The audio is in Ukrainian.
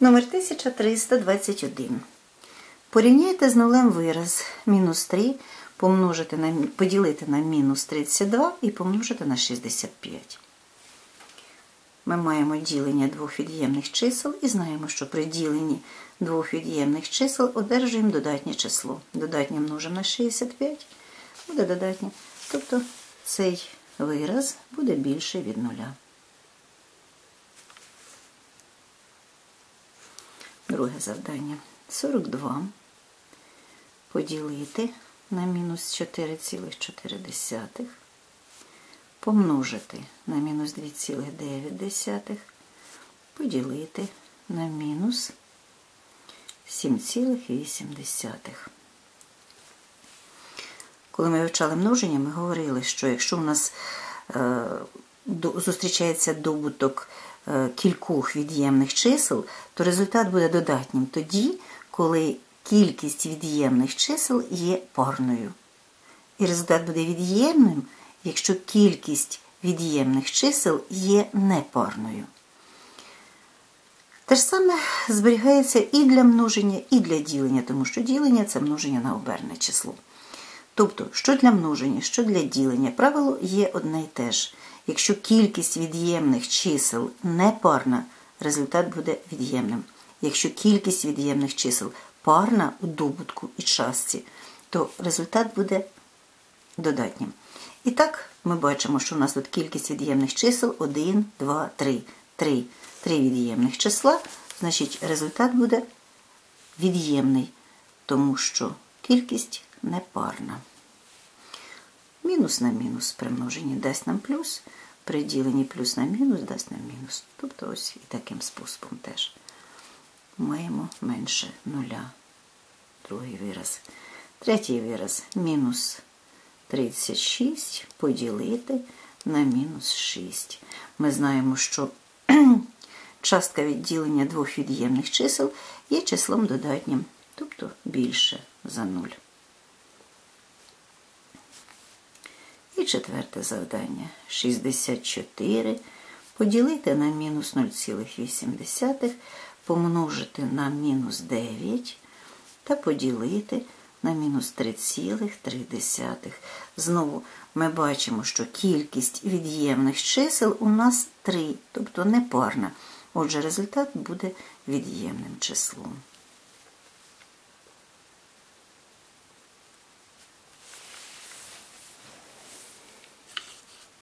Номер 1321. Порівняйте з нулем вираз мінус 3 помножити на, поділити на мінус 32 і помножити на 65. Ми маємо ділення двох від'ємних чисел і знаємо, що при діленні двох від'ємних чисел одержуємо додатнє число. Додатнє множимо на 65, буде додатнє. Тобто цей вираз буде більший від нуля. Друге завдання. 42 поділити на мінус 4,4 помножити на мінус 2,9 поділити на мінус 7,8. Коли ми вивчали множення, ми говорили, що якщо у нас е, зустрічається добуток кількох від'ємних чисел, то результат буде додатнім тоді, коли кількість від'ємних чисел є парною. І результат буде від'ємним, якщо кількість від'ємних чисел є непарною. Те ж саме зберігається і для множення, і для ділення, тому що ділення це множення на оберне число. Тобто, що для множення, що для ділення, правило є одне й те ж. Якщо кількість від'ємних чисел непарна, результат буде від'ємним. Якщо кількість від'ємних чисел парна у добутку і частці, то результат буде додатнім. І так, ми бачимо, що у нас тут кількість від'ємних чисел 1, 2, 3. 3. 3 від'ємних числа, значить результат буде від'ємний, тому що кількість непарна. Мінус на мінус при множенні дасть нам плюс, при діленні плюс на мінус дасть нам мінус. Тобто ось і таким способом теж маємо менше нуля. Другий вираз. Третій вираз мінус 36 поділити на мінус 6. Ми знаємо, що частка відділення двох від'ємних чисел є числом додатнім, тобто більше за 0. І четверте завдання. 64 поділити на мінус 0,8, помножити на мінус 9 та поділити на мінус 3,3. Знову ми бачимо, що кількість від'ємних чисел у нас 3, тобто непарна. Отже, результат буде від'ємним числом.